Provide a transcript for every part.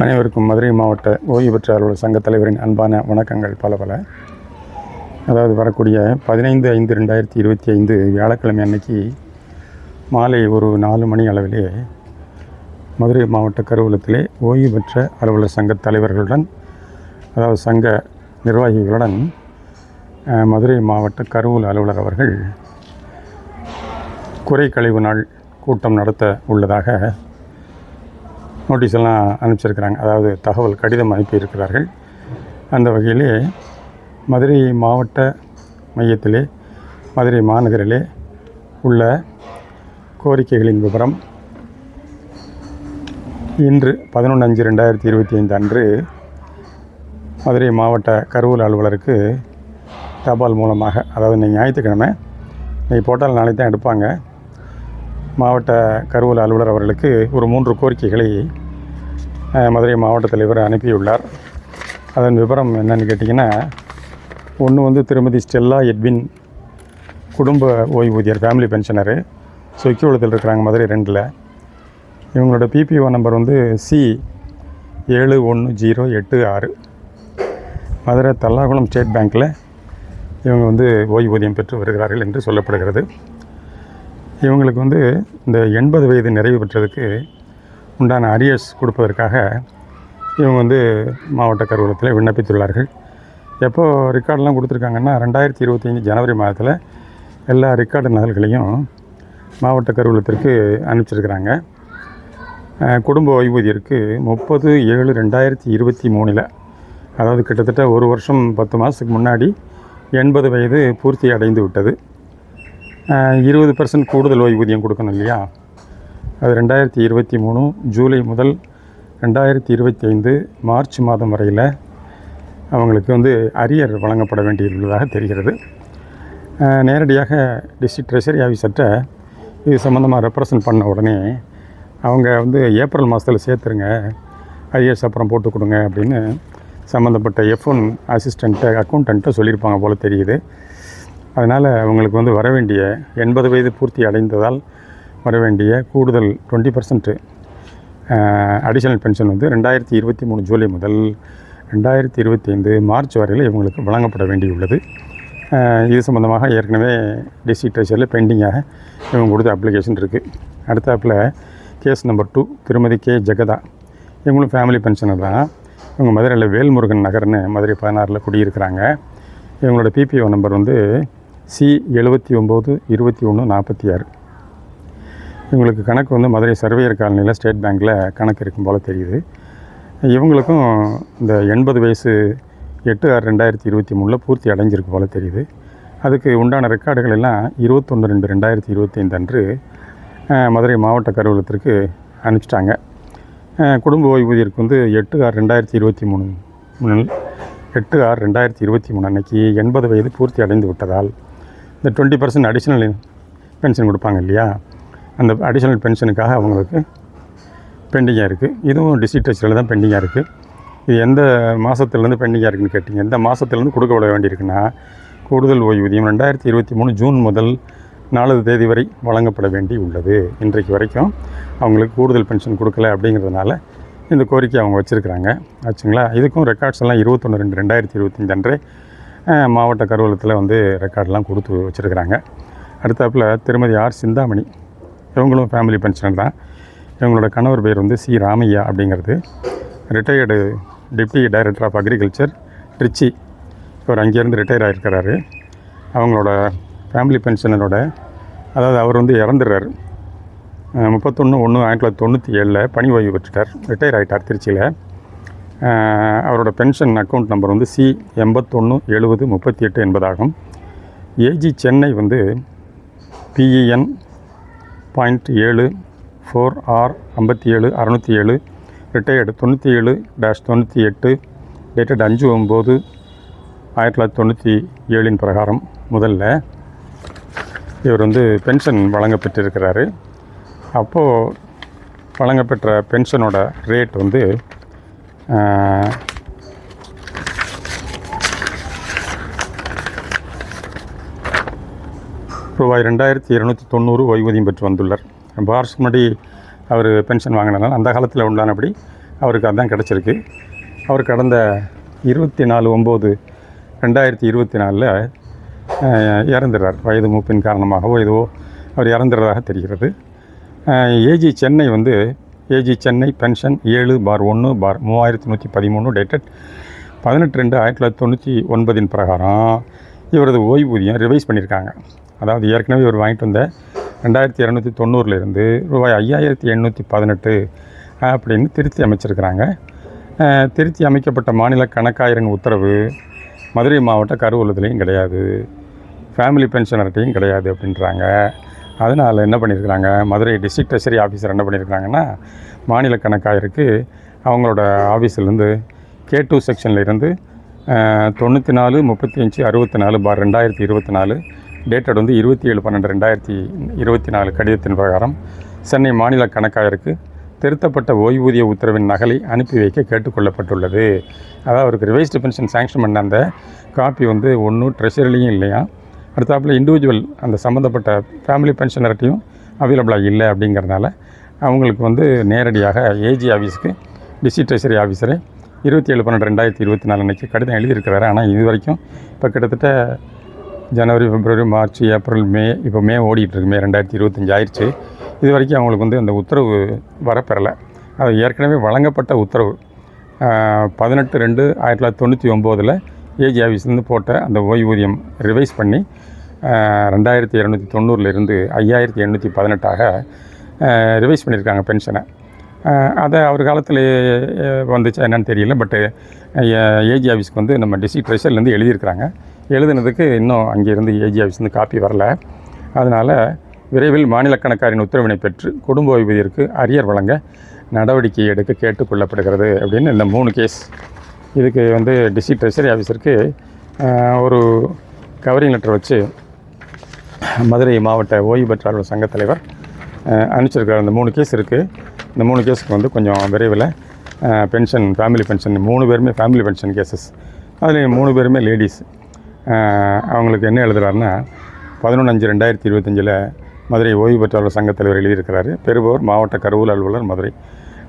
அனைவருக்கும் மதுரை மாவட்ட ஓய்வு பெற்ற அலுவலர் சங்கத் தலைவரின் அன்பான வணக்கங்கள் பல பல. அதாவது வரக்கூடிய பதினைந்து ஐந்து ரெண்டாயிரத்தி இருபத்தி ஐந்து வியாழக்கிழமை அன்னைக்கு மாலை ஒரு நாலு மணி அளவிலே மதுரை மாவட்ட கருவூலத்திலே ஓய்வு பெற்ற அலுவலர் சங்கத் தலைவர்களுடன் அதாவது சங்க நிர்வாகிகளுடன் மதுரை மாவட்ட கருவூல அலுவலர் அவர்கள் குறை கழிவு நாள் கூட்டம் நடத்த உள்ளதாக நோட்டீஸ் எல்லாம் அனுப்பிச்சிருக்கிறாங்க. அதாவது தகவல் கடிதம் அனுப்பியிருக்கிறார்கள் அந்த வகையிலே மதுரை மாவட்ட மையத்திலே மதுரை மாநகரிலே உள்ள கோரிக்கைகளின் விவரம் இன்று பதினொன்று அஞ்சு ரெண்டாயிரத்தி இருபத்தி ஐந்து அன்று மதுரை மாவட்ட கருவூல அலுவலருக்கு தபால் மூலமாக அதாவது இன்னைக்கு ஞாயிற்றுக்கிழமை இன்னைக்கு போட்டால் நாளைக்கு தான் எடுப்பாங்க. மாவட்ட கருவூல அலுவலர் அவர்களுக்கு ஒரு மூன்று கோரிக்கைகளை மதுரை மாவட்ட தலைவர் அனுப்பியுள்ளார். அதன் விவரம் என்னன்னு கேட்டிங்கன்னா ஒன்று வந்து திருமதி ஸ்டெல்லா எட்வின் குடும்ப ஓய்வூதியர் ஃபேமிலி பென்ஷனரு சொக்கியுளத்தில் இருக்கிறாங்க மதுரை ரெண்டில். இவங்களோட பிபிஓ நம்பர் வந்து சி ஏழு ஒன்று ஜீரோ எட்டு ஆறு. மதுரை தல்லாகுளம் ஸ்டேட் பேங்க்கில் இவங்க வந்து ஓய்வூதியம் பெற்று வருகிறார்கள் என்று சொல்லப்படுகிறது. இவங்களுக்கு வந்து இந்த எண்பது வயது நிறைவு பெற்றதுக்கு உண்டான அரியர்ஸ் கொடுப்பதற்காக இவங்க வந்து மாவட்ட கருவூலத்தில் விண்ணப்பித்துள்ளார்கள். எப்போது ரெக்கார்டெலாம் கொடுத்துருக்காங்கன்னா ரெண்டாயிரத்தி இருபத்தஞ்சி ஜனவரி மாதத்தில் எல்லா ரெக்கார்டு நகல்களையும் மாவட்ட கருவூலத்திற்கு அனுப்பிச்சிருக்கிறாங்க. குடும்ப ஓய்வூதியருக்கு முப்பது ஏழு ரெண்டாயிரத்தி இருபத்தி மூணில் அதாவது கிட்டத்தட்ட ஒரு வருஷம் பத்து மாதத்துக்கு முன்னாடி எண்பது வயது பூர்த்தி அடைந்து விட்டது இருபது பர்சன்ட் கூடுதல் ஓய்வூதியம் கொடுக்கணும் இல்லையா? அது ரெண்டாயிரத்தி இருபத்தி மூணு ஜூலை முதல் ரெண்டாயிரத்தி இருபத்தி ஐந்து மார்ச் மாதம் வரையில் அவங்களுக்கு வந்து அரியர் வழங்கப்பட வேண்டியுள்ளதாக தெரிகிறது. நேரடியாக டிஸ்ட்ரிக்ட் ட்ரெஷரி ஆஃபீஸர்கிட்ட இது சம்மந்தமாக ரெப்ரசன்ட் பண்ண உடனே அவங்க வந்து ஏப்ரல் மாதத்தில் சேர்த்துருங்க ஐஎஸ் அப்புறம் போட்டு கொடுங்க அப்படின்னு சம்மந்தப்பட்ட எஃப் ஒன் அசிஸ்டண்ட்டை அக்கௌண்டண்ட்டை சொல்லியிருப்பாங்க போல் தெரியுது. அதனால் அவங்களுக்கு வந்து வர வேண்டிய எண்பது வயது பூர்த்தி அடைந்ததால் வர வேண்டிய கூடுதல் டுவெண்ட்டி பர்சன்ட்டு அடிஷனல் பென்ஷன் வந்து ரெண்டாயிரத்தி இருபத்தி மூணு ஜூலை முதல் ரெண்டாயிரத்தி இருபத்தி ஐந்து மார்ச் வரையில் இவங்களுக்கு வழங்கப்பட வேண்டியுள்ளது. இது சம்மந்தமாக ஏற்கனவே டிசி ட்ரெஷரில் பெண்டிங்காக இவங்க கொடுத்த அப்ளிகேஷன் இருக்குது அடுத்தாப்பில் கேஸ் நம்பர் டூ திருமதி கே. ஜெகதா. இவங்களும் ஃபேமிலி பென்ஷனர் தான். இவங்க மதுரையில் வேல்முருகன் நகர்னு மதுரை பதினாறில் குடியிருக்கிறாங்க. இவங்களோட பிபிஓ நம்பர் வந்து சி எழுபத்தி ஒம்பது இருபத்தி ஒன்று நாற்பத்தி ஆறு. இவங்களுக்கு கணக்கு வந்து மதுரை சர்வேயர் காலனியில் ஸ்டேட் பேங்க்கில் கணக்கு இருக்கும் போல் தெரியுது. இவங்களுக்கும் இந்த எண்பது வயசு எட்டு ஆறு ரெண்டாயிரத்தி இருபத்தி மூணில் பூர்த்தி அடைஞ்சிருக்கு போல் தெரியுது. அதுக்கு உண்டான ரெக்கார்டுகள் எல்லாம் இருபத்தொன்று ரெண்டு ரெண்டாயிரத்தி இருபத்தைந்து அன்று மதுரை மாவட்ட கருவூலத்திற்கு அனுப்பிச்சிட்டாங்க. குடும்ப ஓய்வூதியருக்கு வந்து எட்டு ஆறு ரெண்டாயிரத்தி இருபத்தி மூணு மூணில் எட்டு ஆறு ரெண்டாயிரத்தி இருபத்தி மூணு அன்னைக்கு எண்பது வயது பூர்த்தி அடைந்து விட்டதால் இந்த டுவெண்ட்டி பர்சன்ட் அடிஷ்னல் பென்ஷன் கொடுப்பாங்க இல்லையா? அந்த அடிஷ்னல் பென்ஷனுக்காக அவங்களுக்கு பெண்டிங்காக இருக்குது இதுவும் டிஸ்ட்ரிக்ட் டச்சில் தான் பெண்டிங்காக இருக்குது இது எந்த மாதத்துலேருந்து பெண்டிங்காக இருக்குன்னு கேட்டிங்க. எந்த மாதத்துலேருந்து கொடுக்கப்பட வேண்டியிருக்குன்னா கூடுதல் ஓய்வூதியம் ரெண்டாயிரத்தி இருபத்தி மூணு ஜூன் முதல் நாலாவது தேதி வரை வழங்கப்பட வேண்டி உள்ளது. இன்றைக்கு வரைக்கும் அவங்களுக்கு கூடுதல் பென்ஷன் கொடுக்கல அப்படிங்கிறதுனால இந்த கோரிக்கை அவங்க வச்சுருக்கிறாங்க. ஆச்சுங்களா? இதுக்கும் ரெக்கார்ட்ஸ் எல்லாம் இருபத்தொன்று ரெண்டு ரெண்டாயிரத்தி இருபத்தஞ்சு அன்றே மாவட்ட கருவூலத்தில் வந்து ரெக்கார்டெலாம் கொடுத்து வச்சுருக்கிறாங்க. அடுத்தாப்பில் திருமதி ஆர் சிந்தாமணி இவங்களும் ஃபேமிலி பென்ஷனர் தான். இவங்களோட கணவர் பேர் வந்து சி ராமையா அப்படிங்கிறது. Retired deputy director of agriculture Trichy இவர் அங்கேருந்து ரிட்டையர் ஆகிருக்கிறாரு அவங்களோட ஃபேமிலி பென்ஷனரோட அதாவது அவர் வந்து இறந்துடுறாரு. முப்பத்தொன்று ஒன்று ஆயிரத்தி தொள்ளாயிரத்தி தொண்ணூற்றி ஏழில் பணி ஓய்வு பெற்றுட்டார். ரிட்டையர் ஆகிட்டார் திருச்சியில். அவரோட பென்ஷன் அக்கௌண்ட் நம்பர் வந்து சி எண்பத்தொன்று எழுபது முப்பத்தி எட்டு என்பதாகும். ஏஜி சென்னை வந்து பிஇஎன் பாயிண்ட் ஏழு ஃபோர் ஆர் ஐம்பத்தி ஏழு அறநூற்றி ஏழு ரிட்டையர்டு தொண்ணூற்றி ஏழு டேஷ் தொண்ணூற்றி எட்டு டேட்டட் அஞ்சு ஒம்பது ஆயிரத்தி தொள்ளாயிரத்தி தொண்ணூற்றி ஏழின் பிரகாரம் முதல்ல இவர் வந்து பென்ஷன் வழங்கப்பெற்றிருக்கிறாரு அப்போது வழங்கப்பெற்ற பென்ஷனோட ரேட் வந்து ரூபாய் ரெண்டாயிரத்தி இருநூற்றி தொண்ணூறு ஓய்வூதியம் பெற்று வந்துள்ளார். ரொம்ப முன்னாடி அவர் பென்ஷன் வாங்கினதால அந்த காலத்தில் உண்டானபடி அவருக்கு அதுதான் கிடச்சிருக்கு. அவர் கடந்த இருபத்தி நாலு ஒம்பது ரெண்டாயிரத்தி இருபத்தி நாலில் இறந்துடுறார். வயது மூப்பின் காரணமாகவோ ஏதோ அவர் இறந்துடுறதாக தெரிகிறது. ஏஜி சென்னை வந்து ஏஜி சென்னை பென்ஷன் ஏழு பார் ஒன்று பார் மூவாயிரத்தி நூற்றி பதிமூணு டேட்டட் பதினெட்டு ரெண்டு ஆயிரத்தி தொள்ளாயிரத்தி தொண்ணூற்றி ஒன்பதின் பிரகாரம் இவரது ஓய்வூதியம் ரிவைஸ் பண்ணியிருக்காங்க. அதாவது ஏற்கனவே இவர் வாங்கிட்டு வந்த ரெண்டாயிரத்தி இரநூத்தி தொண்ணூறுலேருந்து ரூபாய் ஐயாயிரத்தி எண்ணூற்றி பதினெட்டு அப்படின்னு திருத்தி அமைச்சிருக்கிறாங்க. திருத்தி அமைக்கப்பட்ட மாநில கணக்காயரின் உத்தரவு மதுரை மாவட்ட கருவூலத்துலேயும் கிடையாது. ஃபேமிலி பென்ஷனர்கிட்டையும் கிடையாது அப்படின்றாங்க. அதனால் என்ன பண்ணியிருக்கிறாங்க மதுரை டிஸ்ட்ரிக்ட் ட்ரெஷரி ஆஃபீஸர் என்ன பண்ணியிருக்கிறாங்கன்னா மாநில கணக்காயருக்கு அவங்களோட ஆஃபீஸ்லேருந்து கே டூ செக்ஷனில் இருந்து தொண்ணூற்றி நாலு முப்பத்தி அஞ்சு அறுபத்தி நாலு பார் ரெண்டாயிரத்தி இருபத்தி நாலு டேட்டட் வந்து இருபத்தி ஏழு பன்னெண்டு ரெண்டாயிரத்தி இருபத்தி நாலு கடிதத்தின் பிரகாரம் சென்னை மாநில கணக்காயருக்கு திருத்தப்பட்ட ஓய்வூதிய உத்தரவின் நகலை அனுப்பி வைக்க கேட்டுக்கொள்ளப்பட்டுள்ளது. அதாவது அவருக்கு ரிவைஸ்டு பென்ஷன் சாங்ஷன் பண்ண அந்த காப்பி வந்து ஒன்றும் ட்ரெஷரிலையும் இல்லையா? அடுத்தாப்பில் இண்டிவிஜுவல் அந்த சம்மந்தப்பட்ட ஃபேமிலி பென்ஷனர்கிட்டையும் அவைலபிளாக இல்லை அப்படிங்கிறனால அவங்களுக்கு வந்து நேரடியாக ஏஜி ஆஃபீஸுக்கு டிஸ்ட்ரிக்ட் ட்ரெஷரி ஆஃபீஸரை இருபத்தி ஏழு பன்னெண்டு ரெண்டாயிரத்தி இருபத்தி நாலு அன்றைக்கி கடிதம் எழுதியிருக்கிறாரு. ஆனால் இது வரைக்கும் இப்போ கிட்டத்தட்ட ஜனவரி பிப்ரவரி மார்ச் ஏப்ரல் மே இப்போ மே ஓடிட்டு இருக்கு. மே ரெண்டாயிரத்தி இருபத்தஞ்சி ஆயிடுச்சு. இது வரைக்கும் அவங்களுக்கு வந்து அந்த உத்தரவு வரப்பெறலை. அது ஏற்கனவே வழங்கப்பட்ட உத்தரவு. பதினெட்டு ரெண்டு ஆயிரத்தி தொள்ளாயிரத்தி தொண்ணூற்றி ஒம்போதில் ஏஜி ஆஃபீஸ்லேருந்து போட்ட அந்த ஓய்வூதியம் ரிவைஸ் பண்ணி ரெண்டாயிரத்தி இரநூத்தி தொண்ணூறுலேருந்து ஐயாயிரத்தி எண்ணூற்றி பதினெட்டாக ரிவைஸ் பண்ணியிருக்காங்க பென்ஷனை. அதை அவர் காலத்தில் வந்துச்சு என்னன்னு தெரியல. பட்டு ஏஜி ஆஃபீஸ்க்கு வந்து நம்ம டிஸ்ட்ரிக்ட் ட்ரெஷர்லேருந்து எழுதியிருக்கிறாங்க. எழுதுனதுக்கு இன்னும் அங்கேருந்து ஏஜி ஆஃபீஸ்லேருந்து காப்பி வரல. அதனால் விரைவில் மாநில கணக்காரின் உத்தரவினை பெற்று குடும்ப ஓய்வூதியருக்கு அரியர் வழங்க நடவடிக்கை எடுக்க கேட்டுக்கொள்ளப்படுகிறது அப்படின்னு இந்த மூணு கேஸ் இதுக்கு வந்து டிஸ்ட்ரிக் ட்ரெஷரி ஆஃபீஸருக்கு ஒரு கவரிங் லெட்டர் வச்சு மதுரை மாவட்ட ஓய்வு பெற்றாளர் சங்கத் தலைவர் அஹ், அனுப்பிச்சிருக்காரு அந்த மூணு கேஸ் இருக்குது இந்த மூணு கேஸுக்கு வந்து கொஞ்சம் விரைவில் பென்ஷன் ஃபேமிலி பென்ஷன் மூணு பேருமே ஃபேமிலி பென்ஷன் கேசஸ் அதில் மூணு பேருமே லேடிஸ் அவங்களுக்கு என்ன எழுதுகிறாருன்னா பதினொன்று அஞ்சு ரெண்டாயிரத்தி இருபத்தஞ்சில் மதுரை ஓய்வு பெற்றாளர் சங்கத் தலைவர் எழுதியிருக்கிறாரு. பெறுபவர் மாவட்ட கருவூல அலுவலர் மதுரை.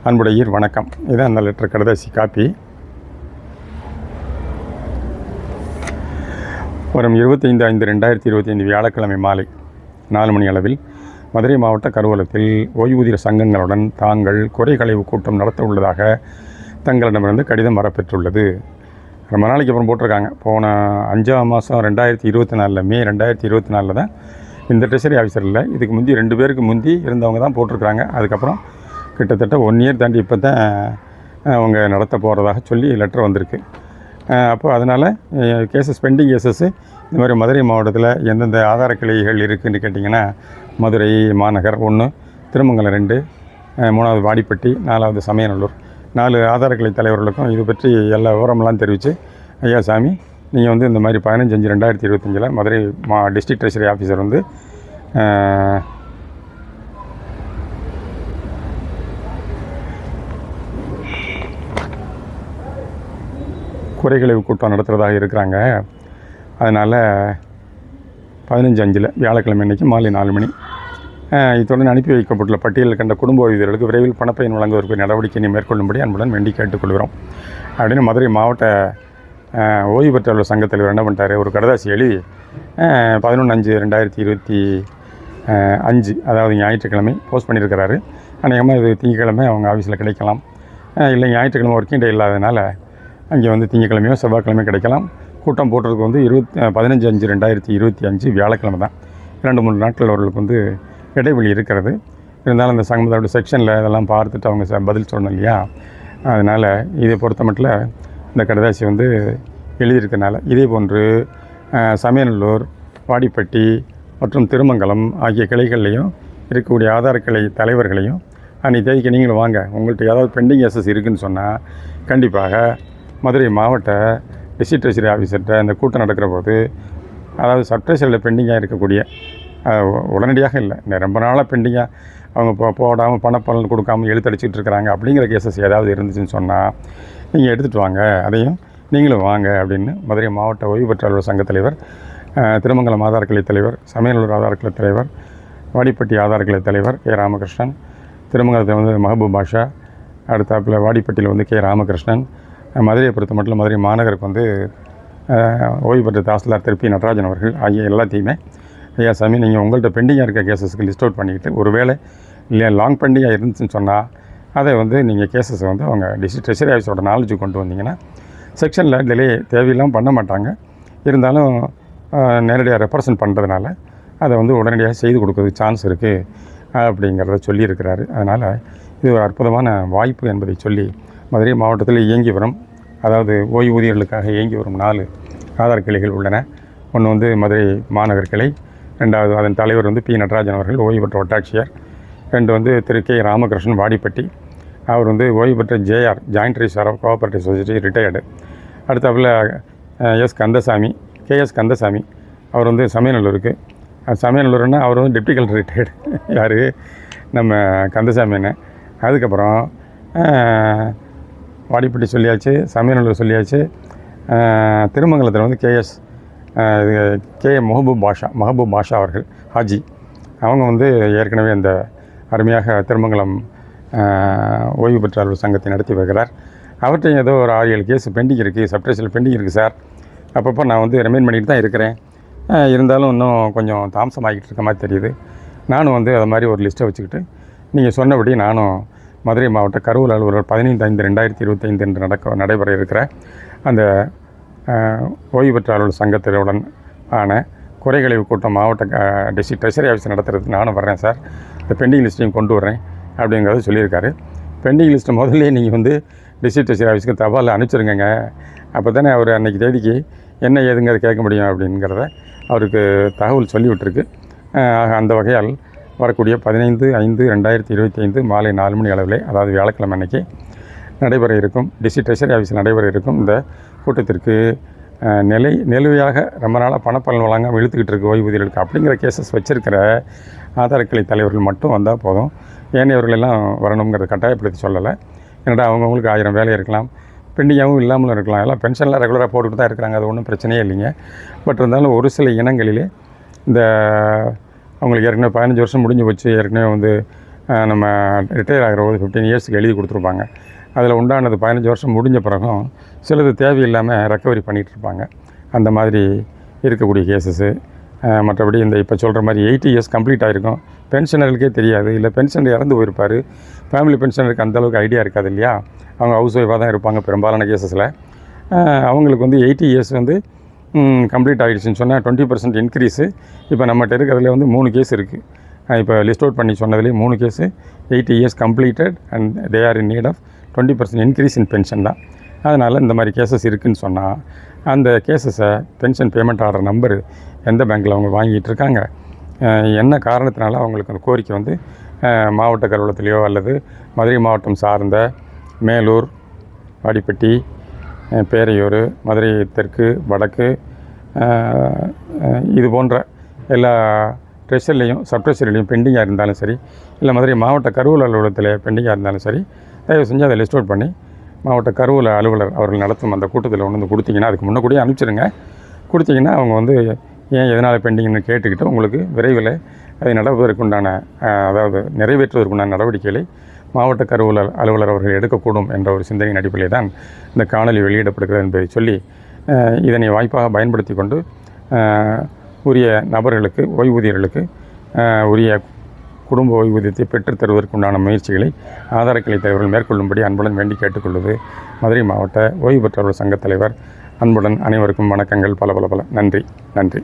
அன்புடையீர் வணக்கம். இதான் அந்த லெட்டர் கடைசி காப்பி வரும் இருபத்தைந்து ஐந்து ரெண்டாயிரத்தி இருபத்தைந்து வியாழக்கிழமை மாலை நாலு மணி அளவில் மதுரை மாவட்ட கருவூலத்தில் ஓய்வூதிய சங்கங்களுடன் தாங்கள் குறை களைவு கூட்டம் நடத்த உள்ளதாக தங்களிடமிருந்து கடிதம் வரப்பெற்றுள்ளது. ரொம்ப நாளைக்கு அப்புறம் போட்டிருக்காங்க. போன அஞ்சாம் மாதம் ரெண்டாயிரத்தி இருபத்தி நாலில் மே ரெண்டாயிரத்தி இருபத்தி நாலில் தான் இந்த ட்ரெஷரி ஆஃபீஸர் இல்லை. இதுக்கு முந்தி ரெண்டு பேருக்கு முந்தி இருந்தவங்க தான் போட்டிருக்கிறாங்க. அதுக்கப்புறம் கிட்டத்தட்ட ஒன் இயர் தாண்டி இப்போ தான் அவங்க நடத்த போகிறதாக சொல்லி லெட்டர் வந்திருக்கு. அப்போ அதனால் கேசஸ் பெண்டிங் கேசஸ் இந்த மாதிரி மதுரை மாவட்டத்தில் எந்தெந்த ஆதார கிளைகள் இருக்குதுன்னு கேட்டிங்கன்னா மதுரை மாநகர் ஒன்று திருமங்கலம் ரெண்டு மூணாவது வாடிப்பட்டி நாலாவது சமயநல்லூர். நாலு ஆதாரக்கலை தலைவர்களுக்கும் இது பற்றி எல்லா விவரமெல்லாம் தெரிவித்து ஐயா சாமி நீங்கள் வந்து இந்த மாதிரி பதினஞ்சு ரெண்டாயிரத்தி இருபத்தஞ்சில் மதுரை மா டிஸ்ட்ரிக்ட் ட்ரெஷரி ஆஃபீஸர் வந்து குறைகழிவு குறைகளை கூட்டம் நடத்துகிறதாக இருக்கிறாங்க. அதனால் பதினஞ்சு அஞ்சில் வியாழக்கிழமை அன்றைக்கி மாலை நாலு மணி இத்துடன் அனுப்பி வைக்கப்பட்டுள்ள பட்டியலில் கண்ட குடும்ப ஓய்வீரர்களுக்கு விரைவில் பணப்பயன் வழங்குவதற்கு நடவடிக்கையை மேற்கொள்ளும்படி அன்புடன் வேண்டி கேட்டுக்கொள்கிறோம். அப்படின்னு மதுரை மாவட்ட ஓய்வு பெற்றவர்கள் சங்கத் தலைவர் என்ன பண்ணிட்டாரு? ஒரு கடதாசி எழுதி பதினொன்று அஞ்சு ரெண்டாயிரத்தி இருபத்தி அஞ்சு அதாவது ஞாயிற்றுக்கிழமை போஸ்ட் பண்ணியிருக்கிறாரு. அநேகமாக இது திங்கக்கிழமை அவங்க ஆஃபீஸில் கிடைக்கலாம். இல்லை ஞாயிற்றுக்கிழமை ஒர்க்கிங் டே இல்லாதனால அங்கே வந்து திங்கக்கிழமையோ செவ்வாய்க்கிழமையோ கிடைக்கலாம். கூட்டம் போடுறதுக்கு வந்து இருபத்தி பதினஞ்சு அஞ்சு ரெண்டாயிரத்தி இருபத்தி அஞ்சு வியாழக்கிழமை தான். ரெண்டு மூணு நாட்கள் அவர்களுக்கு வந்து இடைவெளி இருக்கிறது. இருந்தாலும் அந்த சங்கத்தோட செக்ஷனில் இதெல்லாம் பார்த்துட்டு அவங்க ச- பதில் சொல்லணும் இல்லையா? அதனால் இதை பொறுத்த மட்டில் இந்த கடதாசி வந்து எழுதியிருக்கனால இதே போன்று சமயநல்லூர் வாடிப்பட்டி மற்றும் திருமங்கலம் ஆகிய கிளைகள்லையும் இருக்கக்கூடிய ஆதார கிளை தலைவர்களையும் அன்றைக்கி தேதிக்கு நீங்களும் வாங்க. உங்கள்கிட்ட ஏதாவது பெண்டிங் எஸ்எஸ் இருக்குதுன்னு சொன்னால் கண்டிப்பாக மதுரை மாவட்ட டிஸ்ட்ரிக்ட் ட்ரெஷரி ஆஃபீஸர்கிட்ட இந்த கூட்டம் நடக்கிற போது அதாவது சப்ட்ரெஷரியில் பெண்டிங்காக இருக்கக்கூடிய உடனடியாக இல்லை. இந்த ரொம்ப நாளாக பெண்டிங்காக அவங்க போ போடாமல் பணப்பலன் கொடுக்காம எழுத்தடிச்சிட்டு இருக்கிறாங்க அப்படிங்கிற கேசஸ் ஏதாவது இருந்துச்சுன்னு சொன்னால் நீங்கள் எடுத்துகிட்டு வாங்க அதையும் நீங்களும் வாங்க அப்படின்னு மதுரை மாவட்ட ஓய்வு பெற்றாளர் சங்க தலைவர் திருமங்கலம் ஆதார கிளை தலைவர் சமயநல்லூர் ஆதார கிளை தலைவர் வாடிப்பட்டி ஆதார கிளை தலைவர் கே ராமகிருஷ்ணன் திருமங்கலத்தில் வந்து மஹபூப் பாஷா அடுத்தாப்பில் வாடிப்பட்டியில் வந்து கே ராமகிருஷ்ணன் மதுரையை பொறுத்த மட்டும் மதுரை மாநகருக்கு வந்து ஓய்வு பெற்ற தாசில்தார் திருப்பி நடராஜன் அவர்கள் ஆகிய எல்லாத்தையுமே ஐயா சாமி நீங்கள் உங்கள்கிட்ட பெண்டிங்காக இருக்க கேசஸ்க்கு லிஸ்ட் அவுட் பண்ணிக்கிட்டு ஒருவேளை இல்லை லாங் பெண்டிங்காக இருந்துச்சுன்னு சொன்னால் அதை வந்து நீங்கள் கேசஸை வந்து அவங்க டிசி ட்ரெஷரி ஆஃபீஸோட நாலேஜ் கொண்டு வந்தீங்கன்னா செக்ஷனில் டிலே தேவையெல்லாம் பண்ண மாட்டாங்க. இருந்தாலும் நேரடியாக ரெப்ரசன்ட் பண்ணுறதுனால அதை வந்து உடனடியாக செய்து கொடுக்கறதுக்கு சான்ஸ் இருக்குது அப்படிங்கிறத சொல்லியிருக்கிறாரு. அதனால் இது ஒரு அற்புதமான வாய்ப்பு என்பதை சொல்லி மதுரை மாவட்டத்தில் இயங்கி வரும் அதாவது ஓய்வூதியர்களுக்காக இயங்கி வரும் நாலு ஆதார் கிளைகள் உள்ளன. ஒன்று வந்து மதுரை மாநகர் கிளை ரெண்டாவது அதன் தலைவர் வந்து பி நடராஜன் அவர்கள் ஓய்வு பெற்ற வட்டாட்சியர். ரெண்டு வந்து திரு கே ராமகிருஷ்ணன் வாடிப்பட்டி. அவர் வந்து ஓய்வு பெற்ற JR joint registrar of cooperative society retired அடுத்தாப்புல S Kandasamy K S Kandasamy. அவர் வந்து சமயநல்லூருக்கு. சமயநல்லூர்னா அவர் வந்து டெப்டி கலெக்டர் ரிட்டையர்டு யார்? நம்ம கந்தசாமி என்ன அதுக்கப்புறம் வாடிப்பட்டி சொல்லியாச்சு சமயநல்லூர் சொல்லியாச்சு. திருமங்கலத்தில் வந்து கேஎஸ் கே. முகபூப் பாஷா மஹபூப் பாஷா அவர்கள் ஹாஜி. அவங்க வந்து ஏற்கனவே அந்த அருமையாக திருமங்கலம் ஓய்வு பெற்றாளர் சங்கத்தை நடத்தி வருகிறார். அவர்கிட்ட ஏதோ ஒரு ஆறு ஏழு கேஸ் பெண்டிங் இருக்குது சப்டேஷனில் பெண்டிங் இருக்குது சார் அப்பப்போ நான் வந்து ரிமைண்ட் பண்ணிட்டு தான் இருக்கிறேன். இருந்தாலும் இன்னும் கொஞ்சம் தாமசமாகிட்டு இருக்க மாதிரி தெரியுது. நானும் வந்து அது மாதிரி ஒரு லிஸ்ட்டை வச்சுக்கிட்டு நீங்கள் சொன்னபடி நானும் மதுரை மாவட்ட கருவூல் அலுவலர் பதினைந்து ஐந்து ரெண்டாயிரத்தி இருபத்தைந்து என்று நடக்க நடைபெற இருக்கிற அந்த ஓய்வு பெற்ற அலுவலர் சங்கத்தினுடன் ஆன குறைகழிவு கூட்டம் மாவட்ட டிஸ்ட்ரிக் ட்ரெஷரி ஆஃபீஸ் நடத்துறதுக்கு நானும் வர்றேன் சார். இந்த பெண்டிங் லிஸ்ட்டையும் கொண்டு வரேன் அப்படிங்கிறத சொல்லியிருக்காரு. பெண்டிங் லிஸ்ட்டை முதல்ல நீங்கள் வந்து டிஸ்ட்ரிக் ட்ரெஷரி ஆஃபீஸ்க்கு தபால் அனுப்பிச்சிருங்க அப்போ தானே அவர் அன்றைக்கி தேதிக்கு என்ன ஏதுங்கிறத கேட்க முடியும் அப்படிங்கிறத அவருக்கு தகவல் சொல்லிவிட்டுருக்கு. ஆக அந்த வகையால் வரக்கூடிய பதினைந்து ஐந்து ரெண்டாயிரத்தி இருபத்தி ஐந்து மாலை நாலு மணி அளவில் அதாவது வியாழக்கிழமை அன்னைக்கு நடைபெற இருக்கும் டிஸ்ட்ரிக் ட்ரெஷரி ஆஃபீஸில் நடைபெற இருக்கும் இந்த கூட்டத்திற்கு நிலை நிலுவையாக ரொம்ப நாளாக பணப்பலன் வழங்காமல் இழுத்துக்கிட்டு இருக்க ஓய்வூதியர்களுக்கு அப்படிங்கிற கேசஸ் வச்சுருக்கிற ஆதார கிளை தலைவர்கள் மட்டும் வந்தால் போதும். ஏனையவர்கள் எல்லாம் வரணுங்கிறத கட்டாயப்படுத்தி சொல்லலை. என்னடா அவங்கவுங்களுக்கு ஆயிரம் வேலை இருக்கலாம். பெண்டிங்காகவும் இல்லாமலும் இருக்கலாம். எல்லாம் பென்ஷன்லாம் ரெகுலராக போட்டுட்டு தான் இருக்கிறாங்க. அது ஒன்றும் பிரச்சனையே இல்லைங்க. பட் இருந்தாலும் ஒரு சில இனங்களிலே இந்த அவங்களுக்கு ஏற்கனவே பதினஞ்சு வருஷம் முடிஞ்சு போச்சு. ஏற்கனவே வந்து நம்ம ரிட்டையர் ஆகிற போது ஃபிஃப்டீன் இயர்ஸ்க்கு எழுதி கொடுத்துருப்பாங்க. அதில் உண்டானது பதினஞ்சு வருஷம் முடிஞ்ச பிறகும் சிலது தேவையில்லாமல் ரெக்கவரி பண்ணிகிட்டு இருப்பாங்க. அந்த மாதிரி இருக்கக்கூடிய கேசஸ்ஸு மற்றபடி இந்த இப்போ சொல்கிற மாதிரி எயிட்டி இயர்ஸ் கம்ப்ளீட் ஆகிருக்கும் பென்ஷனருக்கே தெரியாது. இல்லை பென்ஷன் இறந்து போயிருப்பார். ஃபேமிலி பென்ஷனருக்கு அந்த அளவுக்கு ஐடியா இருக்காது இல்லையா? அவங்க ஹவுஸ் ஒய்ஃபாக தான் இருப்பாங்க பெரும்பாலான கேசஸில் அவங்களுக்கு வந்து எயிட்டி இயர்ஸ் வந்து கம்ப்ளீட் ஆகிடுச்சுன்னு சொன்னால் டுவெண்ட்டி பர்சன்ட் இன்க்ரீஸு இப்போ நம்மகிட்ட இருக்கிறதுல வந்து மூணு கேஸ் இருக்குது இப்போ லிஸ்ட் அவுட் பண்ணி சொன்னதுலேயே மூணு case eighty years completed and they are in need of twenty percent increase in pension தான். அதனால் இந்த மாதிரி கேசஸ் இருக்குதுன்னு சொன்னால் அந்த கேசஸை பென்ஷன் பேமெண்ட் ஆர்டர் நம்பரு எந்த பேங்க்கில் அவங்க வாங்கிட்டு இருக்காங்க? என்ன காரணத்தினால அவங்களுக்கு அந்த கோரிக்கை வந்து மாவட்ட கருவூலத்திலேயோ அல்லது மதுரை மாவட்டம் சார்ந்த மேலூர் வாடிப்பட்டி பேரையூர் மதுரை தெற்கு வடக்கு இது போன்ற எல்லா ட்ரெஷர்லேயும் சப் ட்ரெஷர்லேயும் பெண்டிங்காக இருந்தாலும் சரி இல்லை மதுரை மாவட்ட கருவூல அலுவலகத்தில் பெண்டிங்காக இருந்தாலும் சரி தயவு செஞ்சு அதை லிஸ்ட் அவுட் பண்ணி மாவட்ட கருவூல அலுவலர் அவர்கள் நடத்தும் அந்த கூட்டத்தில் கொண்டு வந்து கொடுத்தீங்கன்னா அதுக்கு முன்னக்கூடியே அனுப்பிச்சிருங்க. கொடுத்தீங்கன்னா அவங்க வந்து ஏன் எதனால் பெண்டிங்னு கேட்டுக்கிட்டு உங்களுக்கு விரைவில் அதை நடப்பதற்குண்டான அதாவது நிறைவேற்றுவதற்குண்டான நடவடிக்கைகளை மாவட்ட கருவூல அலுவலர் அவர்கள் எடுக்கக்கூடும் என்ற ஒரு சிந்தனையின் அடிப்படையில் தான் இந்த காணொலி வெளியிடப்படுகிறது என்பதை சொல்லி இதனை வாய்ப்பாக பயன்படுத்தி கொண்டு உரிய நபர்களுக்கு ஓய்வூதியர்களுக்கு உரிய குடும்ப ஓய்வூதியத்தை பெற்றுத்தருவதற்குண்டான முயற்சிகளை ஆதாரக்கிளை தலைவர்கள் மேற்கொள்ளும்படி அன்புடன் வேண்டி கேட்டுக்கொள்வது மதுரை மாவட்ட ஓய்வு பெற்றவர்கள் சங்கத் தலைவர் அன்புடன் அனைவருக்கும் வணக்கங்கள் பல பல பல. நன்றி நன்றி.